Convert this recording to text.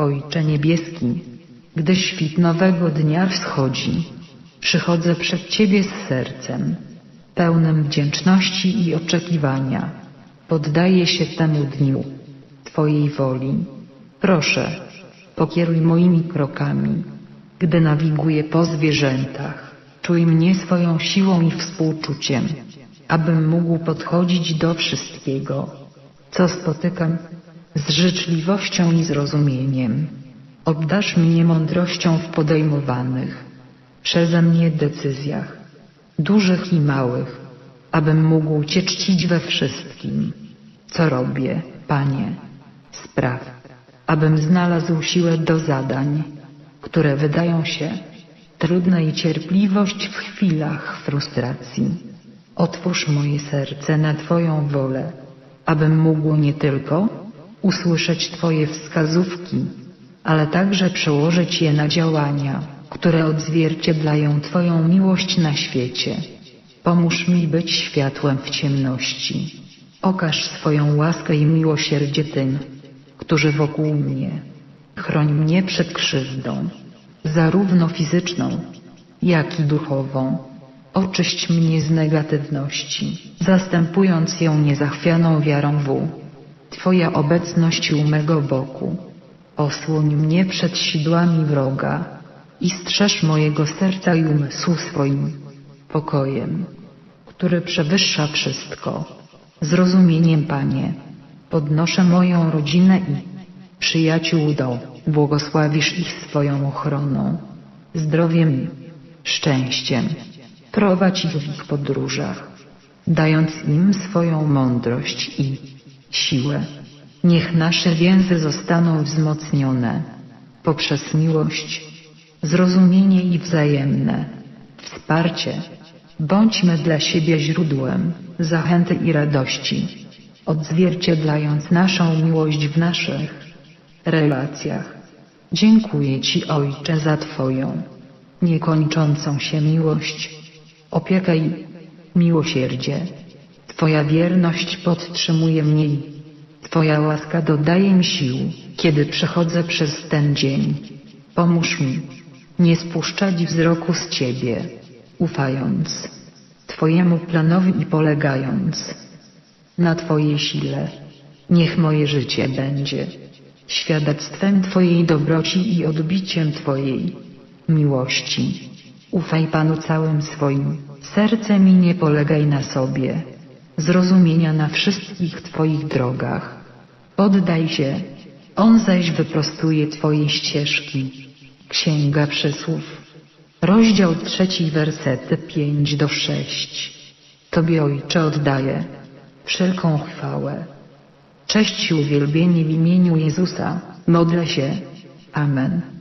Ojcze Niebieski, gdy świt nowego dnia wschodzi, przychodzę przed Ciebie z sercem, pełnym wdzięczności i oczekiwania. Poddaję się temu dniu, Twojej woli. Proszę, pokieruj moimi krokami, gdy nawiguję po zwierzętach. Czuj mnie swoją siłą i współczuciem, abym mógł podchodzić do wszystkiego, co spotykam, z życzliwością i zrozumieniem. Obdasz mnie mądrością w podejmowanych przeze mnie decyzjach, dużych i małych, abym mógł Cię czcić we wszystkim, co robię, Panie. Spraw, abym znalazł siłę do zadań, które wydają się trudne i cierpliwość w chwilach frustracji. Otwórz moje serce na Twoją wolę, abym mógł nie tylko usłyszeć Twoje wskazówki, ale także przełożyć je na działania, które odzwierciedlają Twoją miłość na świecie. Pomóż mi być światłem w ciemności. Okaż swoją łaskę i miłosierdzie tym, którzy wokół mnie. Chroń mnie przed krzywdą, zarówno fizyczną, jak i duchową. Oczyść mnie z negatywności, zastępując ją niezachwianą wiarą w Twoja obecność u mego boku. Osłoń mnie przed sidłami wroga i strzeż mojego serca i umysłu swoim pokojem, który przewyższa wszystko. Zrozumieniem, Panie, podnoszę moją rodzinę i przyjaciół do, błogosławisz ich swoją ochroną, zdrowiem i szczęściem. Prowadź ich w ich podróżach, dając im swoją mądrość i siłę. Niech nasze więzy zostaną wzmocnione poprzez miłość, zrozumienie i wzajemne wsparcie. Bądźmy dla siebie źródłem zachęty i radości, odzwierciedlając naszą miłość w naszych relacjach. Dziękuję Ci, Ojcze, za Twoją niekończącą się miłość, opiekę i miłosierdzie. Twoja wierność podtrzymuje mnie Twoja łaska dodaje mi sił, kiedy przechodzę przez ten dzień. Pomóż mi nie spuszczać wzroku z Ciebie, ufając Twojemu planowi i polegając na Twojej sile. Niech moje życie będzie świadectwem Twojej dobroci i odbiciem Twojej miłości. Ufaj Panu całym swoim sercem i nie polegaj na sobie. Zrozumienia na wszystkich Twoich drogach. Poddaj się, On zaś wyprostuje Twoje ścieżki. Księga Przysłów, rozdział trzeci, wersety pięć do sześć. Tobie, Ojcze, oddaję wszelką chwałę. Cześć i uwielbienie w imieniu Jezusa. Modlę się. Amen.